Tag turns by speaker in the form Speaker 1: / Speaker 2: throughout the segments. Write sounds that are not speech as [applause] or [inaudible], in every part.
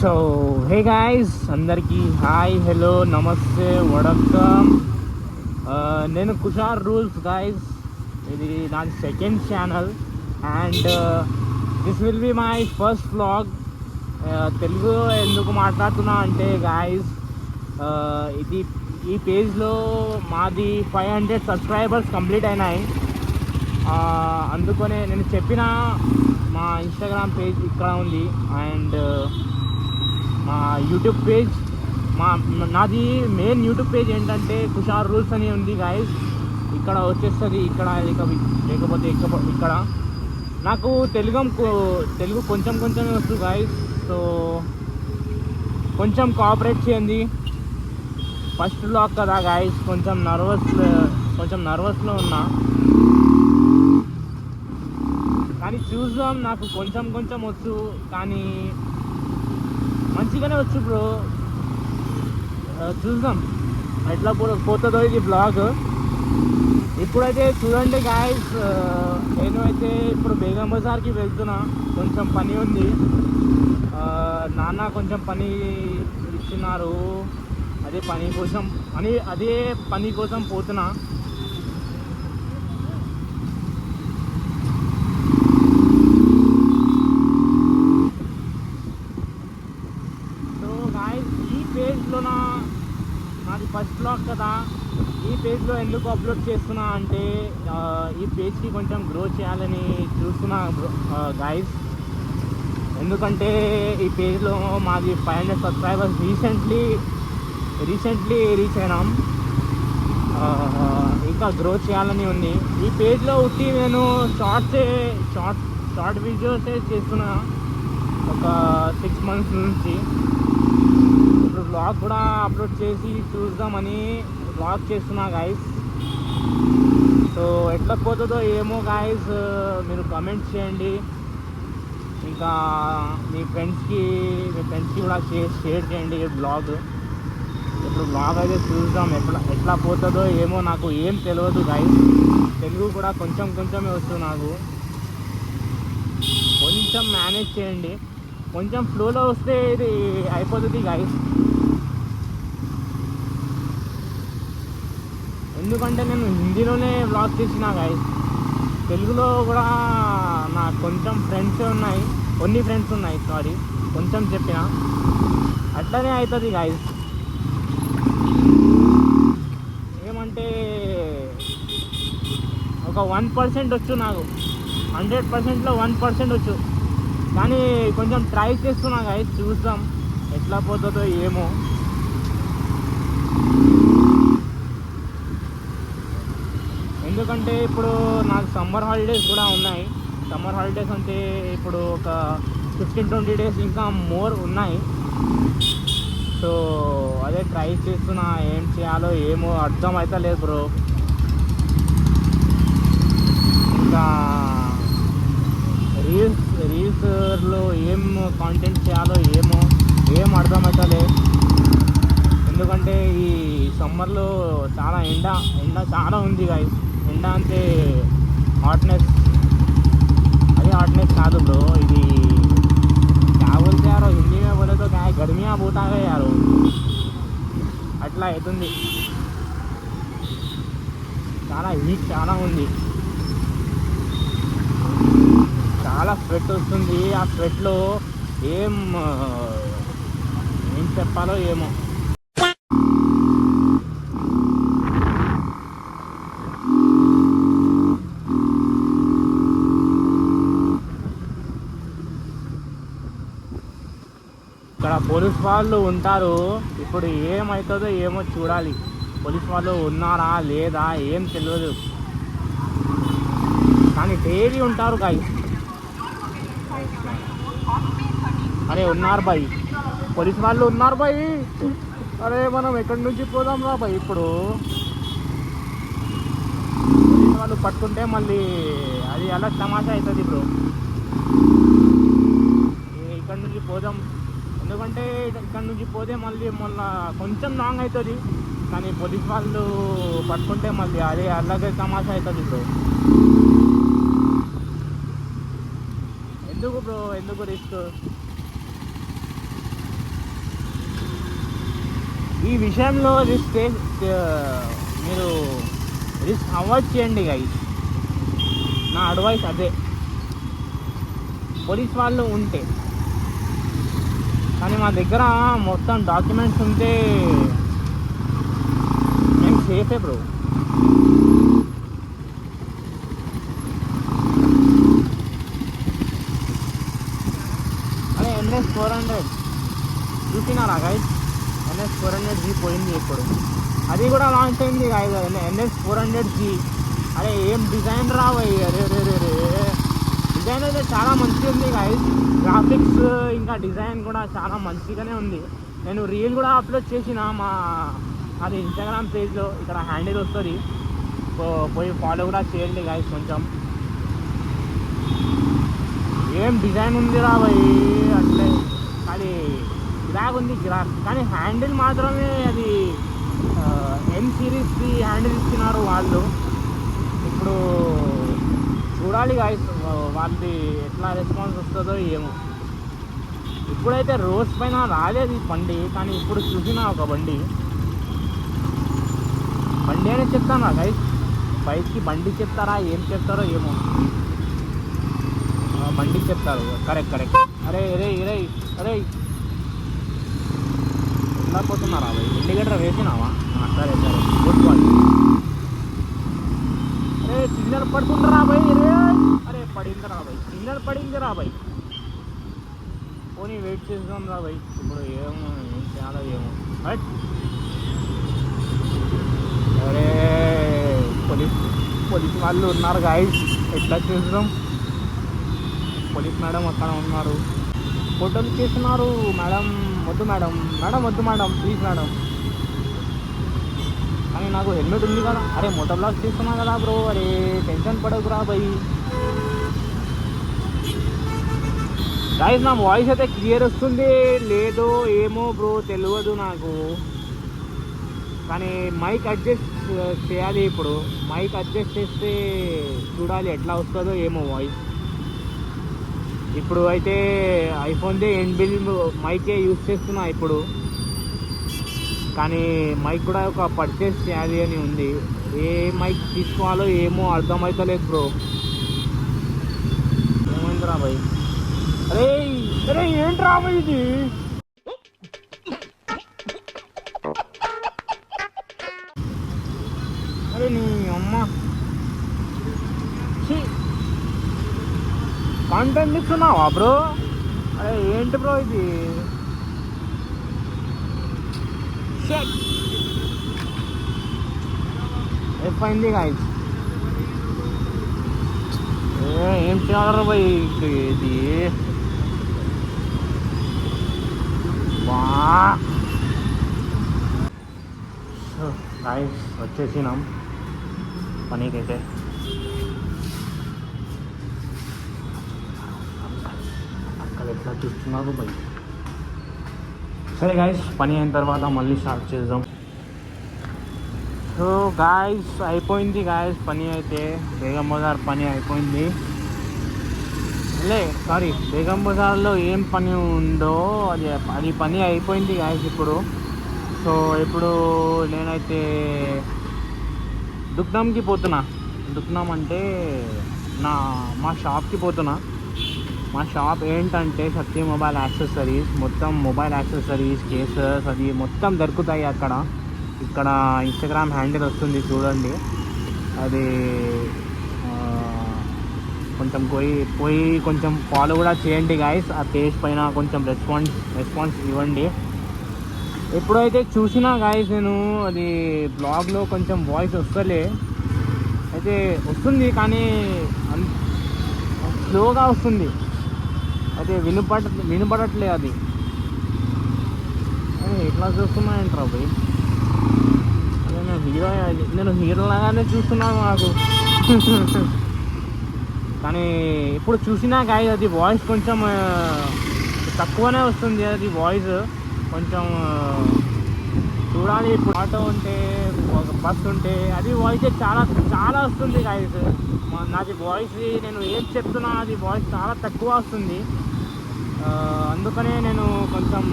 Speaker 1: So hey guys అందరికీ hi hello నమస్తే వడకమ్ నేను కుషార్ రూల్స్ గాయస్ ఇది నాది second channel and this will be my first vlog Telugu ఎందుకు మాట్లాడుతున్నా అంటే గాయస్ ఇది ఈ పేజ్లో మాది ఫైవ్ హండ్రెడ్ సబ్స్క్రైబర్స్ కంప్లీట్ అయినాయి. అందుకనే నేను చెప్పిన మా ఇన్స్టాగ్రామ్ పేజ్ ఇక్కడ ఉంది. అండ్ మా యూట్యూబ్ పేజ్ మా నాది మెయిన్ యూట్యూబ్ పేజ్ ఏంటంటే కుషార్ రూల్స్ అని ఉంది గాయస్ ఇక్కడ వచ్చేస్తుంది ఇక్కడ లేకపోతే ఇక్కడ నాకు తెలుగు తెలుగు కొంచెం కొంచెమే వస్తుంది గాయస్ సో కొంచెం కోఆపరేట్ చేయండి. ఫస్ట్ లాక్ కదా గాయస్ కొంచెం నర్వస్ కొంచెం నర్వస్లో ఉన్నా. కానీ చూద్దాం నాకు కొంచెం కొంచెం వచ్చు కానీ మంచిగానే వచ్చు బ్రో. చూద్దాం. ఎట్లా పోతుందో ఇది బ్లాగ్. ఇప్పుడైతే చూడండి గాయస్ నేను అయితే ఇప్పుడు బేగం బజార్కి వెళ్తున్నా. కొంచెం పని ఉంది. నాన్న కొంచెం పని ఇచ్చినారు. అదే పని కోసం అని అదే పని కోసం పోతున్నా సో గాయస్ ఈ పేజ్లో నా నాది ఫస్ట్ బ్లాగ్ కదా? ఈ పేజ్లో ఎందుకు అప్లోడ్ చేస్తున్నా అంటే ఈ పేజ్కి కొంచెం గ్రో చేయాలని చూస్తున్నా గాయస్ ఎందుకంటే ఈ పేజ్లో మాది five hundred subscribers recently recently reach అయినాం. ఇంకా గ్రో చేయాలని ఉంది. ఈ పేజ్లో ఉట్టి నేను షార్ట్సే షార్ట్ షార్ట్ వీడియోసే చేస్తున్నా. ఒక సిక్స్ మంత్స్ నుంచి. బ్లాగ్ కూడా అప్లోడ్ చేసి చూద్దామని బ్లాగ్ చేస్తున్నా గాయస్ సో ఎట్లా పోతుందో ఏమో గాయస్ మీరు కమెంట్ చేయండి. ఇంకా మీ ఫ్రెండ్స్కి మీ ఫ్రెండ్స్కి కూడా షేర్ షేర్ చేయండి ఈ బ్లాగ్ ఇప్పుడు బ్లాగ్ అయితే చూద్దాం ఎట్లా ఎట్లా పోతుందో ఏమో నాకు ఏం తెలియదు గాయస్ తెలుగు కూడా కొంచెం కొంచెమే వస్తుంది నాకు. కొంచెం మేనేజ్ చేయండి. కొంచెం ఫ్లోలో వస్తే ఇది అయిపోతుంది గాయస్ ఎందుకంటే నేను హిందీలోనే బ్లాగ్ చేసిన గాయస్ తెలుగులో కూడా నాకు కొంచెం ఫ్రెండ్స్ ఉన్నాయి. కొన్ని ఫ్రెండ్స్ ఉన్నాయి సారీ కొంచెం చెప్పిన. అట్లనే అవుతుంది గాయస్ ఏమంటే ఒక వన్ పర్సెంట్ వచ్చు నాకు. హండ్రెడ్ పర్సెంట్లో వన్ పర్సెంట్ వచ్చు. కానీ కొంచెం ట్రై చేస్తున్నా గాయస్ చూద్దాం. ఎట్లా పోతుందో ఏమో. ఎందుకంటే ఇప్పుడు నాకు సమ్మర్ హాలిడేస్ కూడా ఉన్నాయి. సమ్మర్ హాలిడేస్ అంటే ఇప్పుడు ఒక ఫిఫ్టీన్ ట్వంటీ డేస్ ఇంకా మోర్ ఉన్నాయి. సో అదే ట్రై చేస్తున్నా ఏం చేయాలో ఏమో అర్థం అయితే లేదు బ్రో. ఇంకా రీల్స్ రీల్స్లో ఏం కాంటెంట్ చేయాలో ఏమో ఏం అర్థం అయితే లేదు ఎందుకంటే ఈ సమ్మర్లో చాలా ఎండ ఎండ చాలా ఉంది గాయస్ ఎండ అంటే హాట్నెస్ అదే హాట్నెస్ కాదు బ్రో ఇది क्या बोलते यार हिंदी में बोले तो क्या है गर्मियाँ बहुत आ गए यार అట్లా అవుతుంది చాలా హీట్ చాలా ఉంది చాలా స్వెట్ వస్తుంది ఆ స్వెట్లో ఏం ఆ, ఏం చెప్పాలో ఏమో పోలీస్ వాళ్ళు ఉంటారు. ఇప్పుడు ఏమవుతుందో ఏమో చూడాలి. పోలీస్ వాళ్ళు ఉన్నారా లేదా ఏం తెలియదు కానీ డైలీ ఉంటారు గాయ అరే ఉన్నారు బాయ్ పోలీస్ వాళ్ళు ఉన్నారు బాయ్ అరే మనం ఎక్కడి నుంచి పోదాం రా బాయ్ ఇప్పుడు. పోలీస్ వాళ్ళు పట్టుకుంటే మళ్ళీ అది అలా తమాషా అవుతుంది ఇప్పుడు? ఇక్కడ నుంచి పోదాం. ఎందుకంటే ఇక్కడ నుంచి పోతే మళ్ళీ మొన్న కొంచెం లాంగ్ అవుతుంది. కానీ పోలీస్ వాళ్ళు పట్టుకుంటే మళ్ళీ అదే అలాగే తమాషా అవుతుంది బ్రో. ఎందుకు బ్రో? ఎందుకు రిస్క్ ఈ విషయంలో రిస్క్ మీరు రిస్క్ అవాయిడ్ చేయండి గైస్ నా అడ్వైస్ అదే. పోలీస్ వాళ్ళు ఉంటే కానీ మా దగ్గర మొత్తం డాక్యుమెంట్స్ ఉంటే మేము సేఫే బ్రో. అదే ఎన్ఎస్ ఫోర్ హండ్రెడ్ చూసినారా guys NS four hundred G పోయింది ఇప్పుడు. అది కూడా లాంచ్ అయింది కాదు ఎన్ఎస్ ఫోర్ హండ్రెడ్ జీ అరే ఏం డిజైన్ రావయ్యి అరే రే రే రే డిజైన్ అయితే చాలా మంచిగా ఉంది గాయస్ గ్రాఫిక్స్ ఇంకా డిజైన్ కూడా చాలా మంచిగానే ఉంది. నేను రీల్ కూడా అప్లోడ్ చేసిన మా అది ఇన్స్టాగ్రామ్ పేజ్లో ఇక్కడ హ్యాండిల్ వస్తుంది. పోయి ఫాలో కూడా చేయండి గాయస్ కొంచెం. ఏం డిజైన్ ఉంది రా భయ్ అట్లే. అది గిరాక్ ఉంది గిరాక్ కానీ హ్యాండిల్ మాత్రమే అది ఎన్ సిరీస్ది హ్యాండిల్ ఇచ్చినారు వాళ్ళు. ఇప్పుడు చూడాలి గాయస్ వాళ్ళది ఎట్లా రెస్పాన్స్ వస్తుందో ఏమో. ఇప్పుడైతే రోడ్స్ పైన రాలేదు ఈ బండి కానీ ఇప్పుడు చూసిన ఒక బండి. బండి అనే చెప్తాను గైస్ బైక్కి బండి చెప్తారా ఏం చెప్తారో ఏమో. బండి చెప్తారు. కరెక్ట్ కరెక్ట్ అరే అరే అరే అరే. ఎలా పోతున్నారా భయ్ వేసినావా? సరే సరే. గుడ్ బాయ్ సిగ్నల్ పడుతుంది రాబాయి రే అరే పడింది రాబాయి సిగ్నల్ పడింది రాబాయి పోనీ వెయిట్ చేద్దాం రా ఇప్పుడు ఏమో ఏం చేయాలో ఏమో. బట్ అరే పోలీస్ పోలీస్ వాళ్ళు ఉన్నారు గాయస్ ఎట్లా చేద్దాం? పోలీస్ మేడం అక్కడ ఉన్నారు. ఫోటోలు చేస్తున్నారు మేడం. వద్దు మేడం. మేడం వద్దు మేడం. Please madam. నాకు హెల్మెట్ ఉంది కదా. అరే మోటార్ బ్లాక్ తీసుకున్నా కదా బ్రో. అరే టెన్షన్ పడకురా భయ్ గాయస్ నా వాయిస్ అయితే క్లియర్ వస్తుంది. లేదో ఏమో బ్రో తెలియదు నాకు. కానీ మైక్ అడ్జస్ట్ చేయాలి ఇప్పుడు. మైక్ అడ్జస్ట్ చేస్తే చూడాలి ఎట్లా వస్తుందో ఏమో వాయిస్ ఇప్పుడు అయితే ఐఫోన్దే ఎన్బిల్ మైకే యూజ్ చేస్తున్నా ఇప్పుడు. కానీ మైక్ కూడా ఒక పర్చేస్ చేయాలి అని ఉంది. ఏ మైక్ తీసుకోవాలో ఏమో అర్థమవుతలేదు బ్రో. ఏమైందిరా భయ్? అరే అరే ఏంట్రా ఇది? అరే నీ అమ్మ. ఛీ. ఇస్తున్నావా బ్రో? అరే ఏంటి బ్రో ఇది? Shit. ఎఫ్ అయింది గాయస్ ఏం చేయాలరా భయ్ ఇది వా గాయస్ వచ్చేసినాం పనికైతే అక్కడ ఎట్లా చూస్తున్నారు భయ్ సరే గాయస్ పని అయిన తర్వాత మళ్ళీ స్టార్ట్ చేద్దాం. సో గాయస్ అయిపోయింది గాయస్ పని అయితే. బేగం బజార్ పని అయిపోయింది. లే సారీ బేగం బజార్లో ఏం పని ఉందో అది అది పని అయిపోయింది గాయస్ ఇప్పుడు. సో ఇప్పుడు నేనైతే దుగ్ధంకి పోతున్నా. దుక్నం అంటే నా మా షాప్కి పోతున్నా. మా షాప్ ఏంటంటే సత్య మొబైల్ యాక్సెసరీస్ మొత్తం మొబైల్ యాక్సెసరీస్ కేసెస్ అది మొత్తం దొరుకుతాయి అక్కడ. ఇక్కడ ఇన్స్టాగ్రామ్ హ్యాండిల్ వస్తుంది చూడండి. అది కొంచెం పోయి పోయి కొంచెం ఫాలో కూడా చేయండి గాయస్ ఆ పేజ్ పైన కొంచెం రెస్పాన్స్ రెస్పాన్స్ ఇవ్వండి. ఎప్పుడైతే చూసినా గాయస్ నేను అది బ్లాగ్లో కొంచెం వాయిస్ వస్తలే. అయితే వస్తుంది కానీ అన్- స్లోగా వస్తుంది. అదే వినపడ వినపడట్లే అది. ఎట్లా చూస్తున్నాయంటారు అవి అదే నేను హీరో నేను హీరో లాగానే చూస్తున్నాను నాకు కానీ ఇప్పుడు చూసినా కాదు అది వాయిస్ కొంచెం తక్కువనే వస్తుంది అది వాయిస్ కొంచెం చూడాలి ఇప్పుడు ఆటో ఉంటే ఒక బస్ ఉంటే అది వాయిస్ చాలా చాలా వస్తుంది గాయస్ నాది వాయిస్ నేను ఏం చెప్తున్నా అది వాయిస్ చాలా తక్కువ వస్తుంది. అందుకనే నేను కొంచెం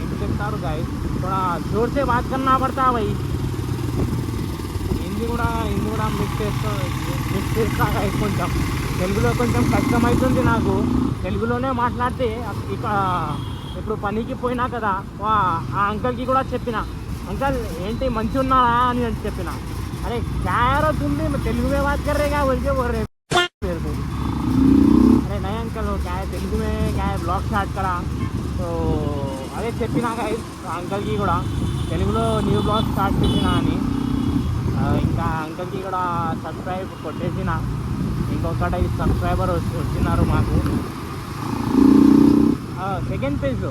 Speaker 1: ఏం చెప్తారు గాయ కూడా జోర్సే బాత్ కన్నా పడతా హిందీ కూడా హిందీ కూడా మిక్స్ చేస్తా మిక్స్ చేస్తా గాయ కొంచెం? తెలుగులో కొంచెం కష్టమవుతుంది నాకు. తెలుగులోనే మాట్లాడితే ఇక్కడ ఇప్పుడు పనికి పోయినా కదా వా ఆ అంకల్కి కూడా చెప్పిన అంకల్ ఏంటి మంచి ఉన్నారా అని చెప్పిన. అని చెప్పిన అరే క్యారో తుంది తెలుగు మే బాత్ కర్ రేగా बोल के बोल रहे मेरे को అరే నయ అంకల్ క్యా తెలుగు మే క్యా బ్లాగ్ స్టార్ట్ కరా సో అదే చెప్పిన guys ఆ అంకల్కి కూడా తెలుగులో న్యూ బ్లాగ్ స్టార్ట్ చేసిన అని ఆ, ఇంకా అంకల్కి కూడా సబ్స్క్రైబ్ కొట్టేసిన ఇంకొకటి సబ్స్క్రైబర్ వచ్చినారు మాకు సెకండ్ పేజ్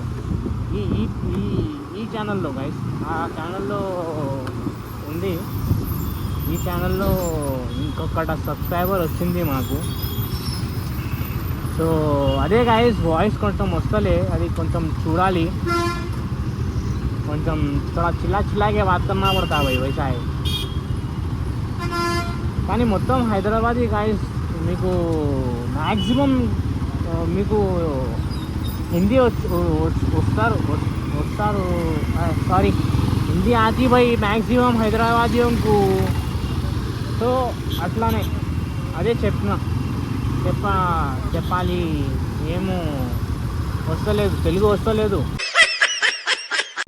Speaker 1: ఈ ఈ ఈ ఈ ఛానల్లో గైస్ ఆ ఛానల్లో ఉంది ఈ ఛానల్లో ఇంకొకట సబ్స్క్రైబర్ వచ్చింది మాకు. సో అదే గాయస్ వాయిస్ కొంచెం వస్తలే అది కొంచెం చూడాలి. కొంచెం చాలా చిల్లా చిల్లాగే బాత్ కన్నా పడతా భయ్ వైసాయ్ కానీ మొత్తం హైదరాబాద్ గాయస్ మీకు మ్యాక్సిమం మీకు హిందీ వస్తారు వస్తారు. సారీ హిందీ ఆతి భయ్ మ్యాక్సిమం హైదరాబాద్కు సో అట్లానే అదే చెప్పిన. చెప్ప చెప్పాలి. ఏమో వస్తలేదు తెలుగు వస్తలేదు.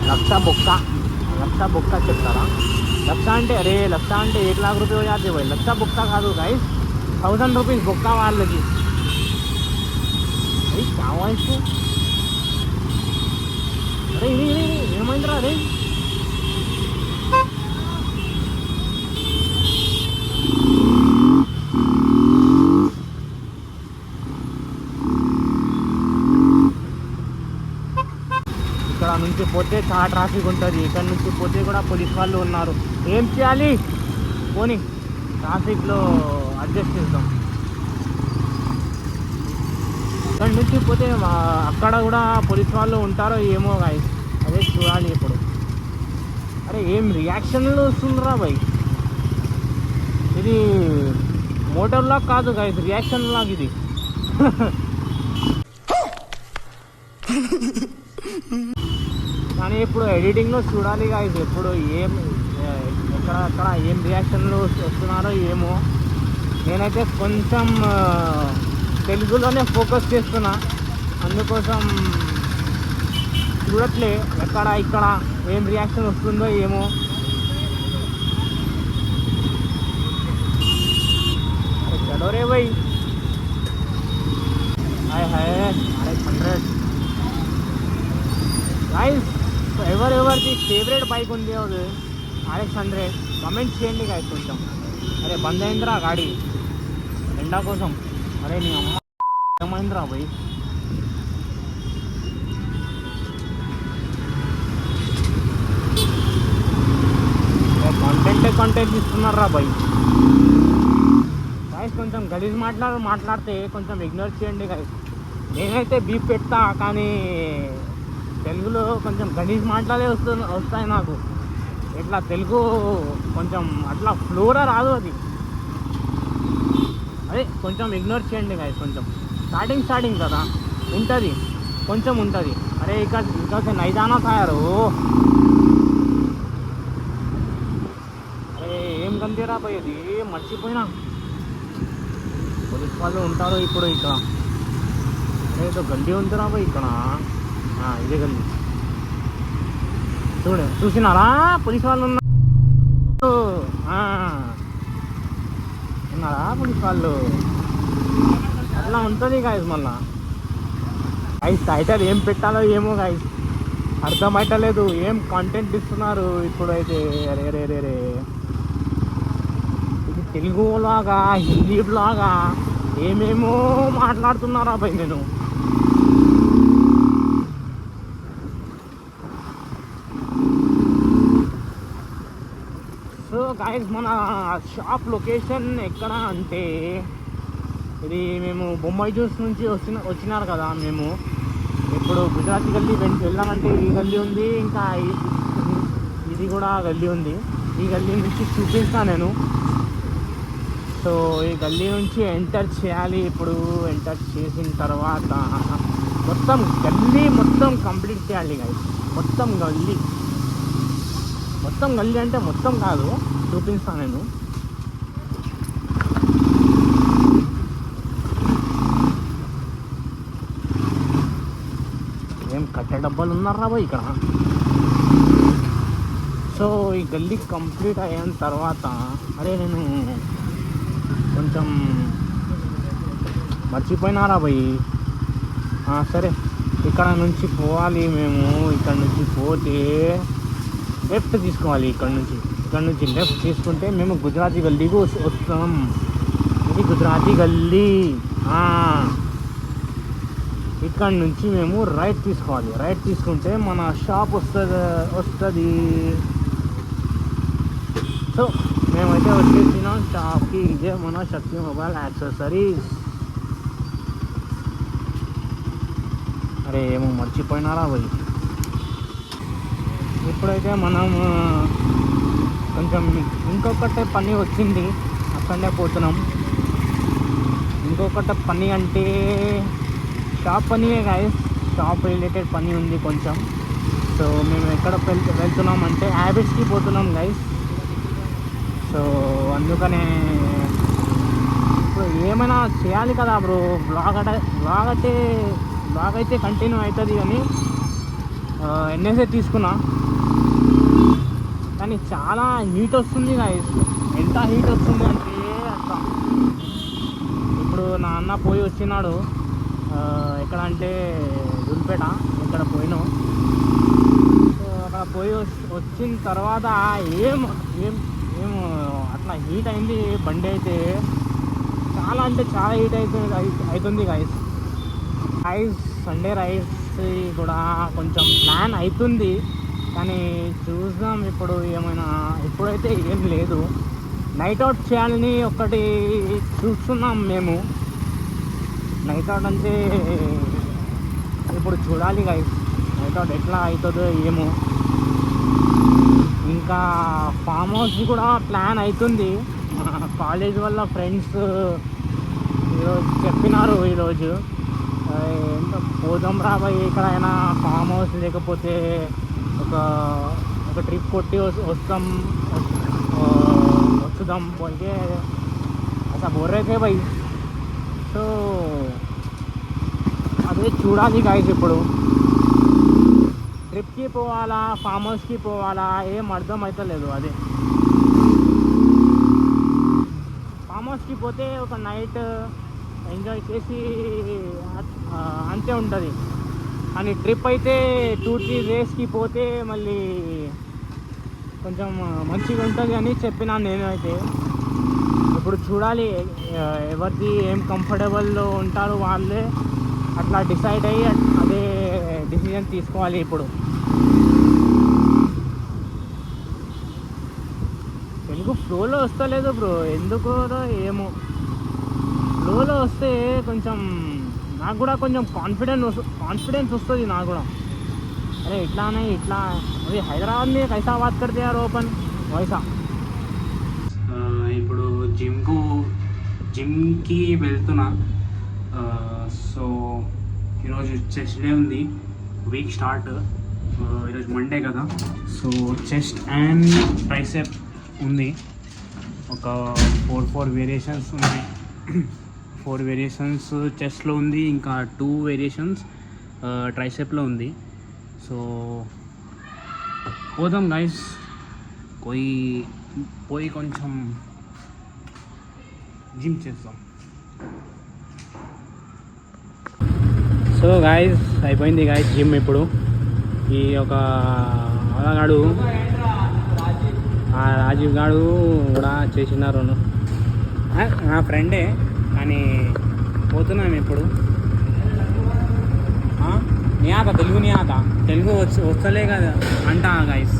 Speaker 1: లక్ష బొక్క లక్ష బొక్క చెప్తారా? లక్ష అంటే అరే లక్ష అంటే ఏక్ లాఖ రూపాయలు జాతే పోయి. లక్ష బొక్క కాదు గైస్ థౌసండ్ రూపీస్ బొక్క వాళ్ళకి. అరే కావాల్సి అరే ఇది, ఏమైందిరా అరే ఇక్కడ నుంచి పోతే చాలా ట్రాఫిక్ ఉంటుంది. ఇక్కడ నుంచి పోతే కూడా పోలీస్ వాళ్ళు ఉన్నారు. ఏం చేయాలి? పోనీ ట్రాఫిక్లో అడ్జస్ట్ చేద్దాం. ఇక్కడ నుంచి పోతే అక్కడ కూడా పోలీస్ వాళ్ళు ఉంటారో ఏమో గాయస్ అదే చూడాలి ఇప్పుడు. అరే ఏం రియాక్షన్లు వస్తుందిరా బై? ఇది మోటార్ లాక్ కాదు గాయస్ రియాక్షన్ లాగ్ ఇది. [laughs] కానీ ఇప్పుడు ఎడిటింగ్లో చూడాలి గాయస్ ఎప్పుడు ఏం ఎక్కడ ఎక్కడ ఏం రియాక్షన్లు వస్తున్నారో ఏమో. నేనైతే కొంచెం తెలుగులోనే ఫోకస్ చేస్తున్నా. అందుకోసం చూడట్లే ఎక్కడ ఇక్కడ ఏం రియాక్షన్ వస్తుందో ఏమో. అరే చలో రే భయ్ హాయ్ హాయ్ అరే హండ్రెడ్. రైస్ ఎవరెవరిది ఫేవరెట్ బైక్ ఉంది అది? ఆర్ఎక్స్ హండ్రెడ్ కమెంట్ చేయండి గాయస్ కొంచెం. అరే బంద్ అయిందిరా గాడి. ఎండా కోసం. అరే నీ అమ్మ ఏమైందిరా బై? కంటెంట్ కంటెంట్ ఇస్తున్నారా బై? గాయస్ కొంచెం గలీజ్ మాట్లాడు మాట్లాడితే కొంచెం ఇగ్నోర్ చేయండి గాయస్ నేనైతే బీప్ పెడతా కానీ తెలుగులో కొంచెం గణేష్ మాటలే వస్తు వస్తాయి నాకు. ఇట్లా తెలుగు కొంచెం అట్లా ఫ్లోరా రాదు అది. అదే కొంచెం ఇగ్నోర్ చేయండి కాదు కొంచెం. స్టార్టింగ్ స్టార్టింగ్ కదా. ఉంటుంది. కొంచెం ఉంటుంది. అరే ఇక ఇక నైదానా తయారు అరే ఏం గందీరా పోయేది? మర్చిపోయినా. పోలీస్ వాళ్ళు ఉంటారు ఇప్పుడు ఇక్కడ. అరే ఏదో గల్లీ ఉందిరా పోయి ఇక్కడ. ఇదే గల్లీ చూడు చూసినారా? పోలీస్ వాళ్ళు ఉన్నారు. ఆ. ఉన్నారా పోలీస్ వాళ్ళు? అట్లా ఉంటుంది గాయస్ మళ్ళా. గైస్ టైటల్ ఏం పెట్టాలో ఏమో గాయస్ అర్థమైతలేదు. ఏం కంటెంట్ ఇస్తున్నారు ఇప్పుడు అయితే అరే రే రే రే ఇది తెలుగులాగా హిందీలాగా హిందీ లాగా ఏమేమో మాట్లాడుతున్నారా భయ్ నేను. గాయస్ మన షాప్ లొకేషన్ ఎక్కడ అంటే ఇది మేము బొంబాయి జ్యూస్ నుంచి వచ్చిన వచ్చినారు కదా మేము. ఇప్పుడు గుజరాత్ గల్లీ వెళ్ళామంటే ఈ గల్లీ ఉంది ఇంకా ఇది కూడా గల్లీ ఉంది. ఈ గల్లీ నుంచి చూపిస్తాను నేను. సో ఈ గల్లీ నుంచి ఎంటర్ చేయాలి ఇప్పుడు. ఎంటర్ చేసిన తర్వాత మొత్తం గల్లీ మొత్తం కంప్లీట్ చేయాలి guys. మొత్తం గల్లీ. మొత్తం గల్లీ అంటే మొత్తం కాదు. చూపిస్తాను నేను. ఏం కట్టె డబ్బాలు ఉన్నారా బాయ్ ఇక్కడ? సో ఈ గల్లీ కంప్లీట్ అయిన తర్వాత అరే నేను కొంచెం మర్చిపోయినారా భయ్ సరే. ఇక్కడ నుంచి పోవాలి మేము ఇక్కడ నుంచి పోతే లెఫ్ట్ తీసుకోవాలి ఇక్కడ నుంచి. ఇక్కడ నుంచి లెఫ్ట్ తీసుకుంటే మేము గుజరాతీ గల్లీకి వస్తాం ఇది గుజరాతీ గల్లీ. ఇక్కడ నుంచి మేము రైట్ తీసుకోవాలి. రైట్ తీసుకుంటే మన షాప్ వస్తుంది వస్తుంది. సో మేమైతే వచ్చేసినాం. షాప్కి ఇదే మన శక్తి మొబైల్ యాక్సెసరీస్. అరే ఏమో మర్చిపోయినారా పోయి ఇప్పుడైతే మనం కొంచెం ఇంకొకటి పని వచ్చింది. అక్కడనే పోతున్నాం. ఇంకొకటి పని అంటే షాప్ పనియే కాదు షాప్ రిలేటెడ్ పని ఉంది కొంచెం. సో మేము ఎక్కడ వెళ్తున్నాం అంటే హ్యాబిట్స్కి పోతున్నాం గైస్ సో అందుకనే ఇప్పుడు ఏమైనా చేయాలి కదా బ్రో బ్లాగ్ అంటే బ్లాగ్ అయితే బ్లాగ్ అయితే కంటిన్యూ అవుతుంది కానీ ఎన్ఎస్ఏ తీసుకున్నా. కానీ చాలా హీట్ వస్తుంది గాయస్ ఎంత హీట్ వస్తుంది అంటే అంత ఇప్పుడు నా అన్న పోయి వచ్చినాడు. ఎక్కడ అంటే దుల్పేట ఇక్కడ పోయినాం. సో అక్కడ పోయి వచ్చిన తర్వాత ఏం ఏం ఏం అట్లా హీట్ అయింది బండి అయితే. చాలా అంటే చాలా హీట్ అవుతుంది అవుతుంది గాయస్ రైస్ సండే రైస్ కూడా కొంచెం ప్లాన్ అవుతుంది కానీ చూద్దాం ఇప్పుడు ఏమైనా ఇప్పుడైతే ఏం లేదు. నైట్ అవుట్ చేయాలని ఒకటి చూస్తున్నాం మేము. నైట్ అవుట్ అంటే ఇప్పుడు చూడాలి గైస్ నైట్ అవుట్ ఎట్లా అవుతుందో ఏమో. ఇంకా ఫామ్ హౌస్ కూడా ప్లాన్ అవుతుంది కాలేజ్ వల్ల ఫ్రెండ్స్ ఈరోజు చెప్పినారు ఈరోజు. ఏంటో పోదాం రాబోయే ఎక్కడైనా ఫామ్ హౌస్ లేకపోతే ఒక ఒక ట్రిప్ కొట్టి వస్తాం వచ్చుదాం. పోయితే అసలు బోర్రైతే భయ్ సో అదే చూడాలి గాయస్ ఇప్పుడు. ట్రిప్కి పోవాలా ఫామ్ హౌస్కి పోవాలా ఏం అర్థం అవుతలేదు అదే. ఫామ్ హౌస్కి పోతే ఒక నైట్ ఎంజాయ్ చేసి అంతే ఉంటుంది. కానీ ట్రిప్ అయితే టూ త్రీ డేస్కి పోతే మళ్ళీ కొంచెం మంచిగా ఉంటుంది అని చెప్పినాను నేనైతే. ఇప్పుడు చూడాలి ఎవరిది ఏం కంఫర్టబుల్లో ఉంటారో వాళ్ళే అట్లా డిసైడ్ అయ్యి అట్- అదే డిసిజన్ తీసుకోవాలి ఇప్పుడు. తెలుగు ఫ్లోలో వస్తలేదు బ్రో ఎందుకో ఏమో. ఫ్లోలో వస్తే కొంచెం నాకు కూడా కొంచెం కాన్ఫిడెన్స్ కాన్ఫిడెన్స్ వస్తుంది నాకు కూడా. అరే ఇట్లానే ఇట్లా. అది హైదరాబాద్ మీద కైసా బాత్ కడితే ఓపెన్ వైసా ఇప్పుడు జిమ్కు జిమ్కి వెళ్తున్నా. సో ఈరోజు చెస్ట్ డే ఉంది. Week start. ఈరోజు మండే కదా. సో చెస్ట్ అండ్ ట్రైసెప్ ఉంది. ఒక ఫోర్ ఫోర్ వేరియేషన్స్ ఉన్నాయి. ఫోర్ వేరియేషన్స్ చెస్ట్లో ఉంది ఇంకా టూ వేరియేషన్స్ ట్రైసెప్లో ఉంది. సో పోదాం గైస్ పోయి పోయి కొంచెం జిమ్ చేస్తాం సో గాయస్ అయిపోయింది గాయస్ జిమ్ ఇప్పుడు. ఈ ఒక అలాగాడు ఆ రాజీవ్ గాడు కూడా చేసినారు. నా ఫ్రెండే కానీ పోతున్నాం ఇప్పుడు. నియాత తెలుగు నియాత తెలుగు వచ్చి వస్తలే కదా. అంటా గైస్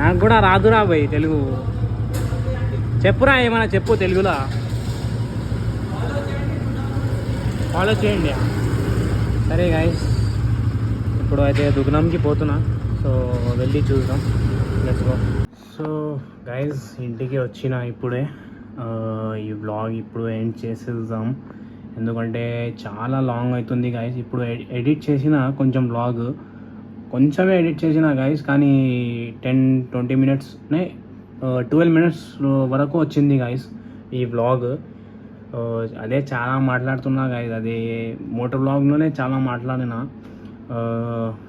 Speaker 1: నాకు కూడా రాదురా భయ్ తెలుగు. చెప్పురా ఏమైనా చెప్పు తెలుగులో. ఫాలో చేయండి. సరే గైస్ ఇప్పుడు అయితే దుగ్నంకి పోతున్నా. సో వెళ్ళి చూద్దాం. లెట్స్ గో సో గైస్ ఇంటికి వచ్చిన ఇప్పుడే. ఈ బ్లాగ్ ఇప్పుడు ఎండ్ చేసేద్దాం. ఎందుకంటే చాలా లాంగ్ అవుతుంది గాయస్ ఇప్పుడు ఎడిట్ చేసిన కొంచెం బ్లాగ్ కొంచెమే ఎడిట్ చేసిన గాయస్ కానీ టెన్ ట్వంటీ మినిట్స్నే ట్వెల్వ్ మినిట్స్ వరకు వచ్చింది గాయస్ ఈ బ్లాగ్ అదే చాలా మాట్లాడుతున్నా గాయస్ అదే మోటార్ బ్లాగ్లోనే చాలా మాట్లాడిన.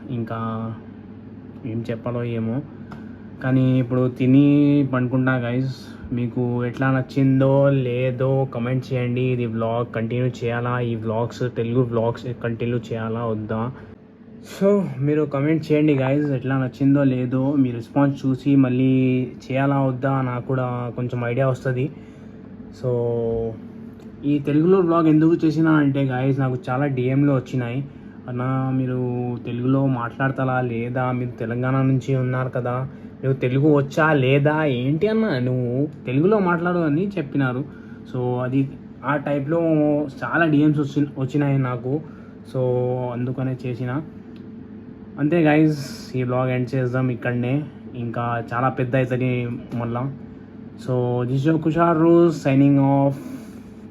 Speaker 1: ఇంకా ఏం చెప్పాలో ఏమో. కానీ ఇప్పుడు తిని పండుకుంటా గైస్ మీకు ఎట్లా నచ్చిందో లేదో కమెంట్ చేయండి. ఇది వ్లాగ్ కంటిన్యూ చేయాలా? ఈ వ్లాగ్స్ తెలుగు వ్లాగ్స్ కంటిన్యూ చేయాలా? వద్దా? సో మీరు కమెంట్ చేయండి గైస్ ఎట్లా నచ్చిందో లేదో మీ రెస్పాన్స్ చూసి మళ్ళీ చేయాలా వద్దా? నాకు కూడా కొంచెం ఐడియా వస్తుంది. సో ఈ తెలుగులో బ్లాగ్ ఎందుకు చేసినా అంటే గాయస్ నాకు చాలా డిఎంలు వచ్చినాయి. అన్న మీరు తెలుగులో మాట్లాడతారా లేదా? మీరు తెలంగాణ నుంచి ఉన్నారు కదా. నువ్వు తెలుగు వచ్చా లేదా ఏంటి అన్న? నువ్వు తెలుగులో మాట్లాడు అని చెప్పినారు. సో అది ఆ టైప్లో చాలా డిఎమ్స్ వచ్చి వచ్చినాయి నాకు. సో అందుకనే చేసిన. అంతే గైజ్ ఈ బ్లాగ్ ఎండ్ చేద్దాం ఇక్కడనే. ఇంకా చాలా పెద్ద అవుతుంది మళ్ళా. సో దిస్ కుషార్ రూస్ సైనింగ్ ఆఫ్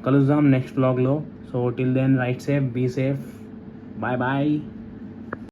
Speaker 1: కలుద్దాం నెక్స్ట్ బ్లాగ్లో so till then ride safe be safe bye bye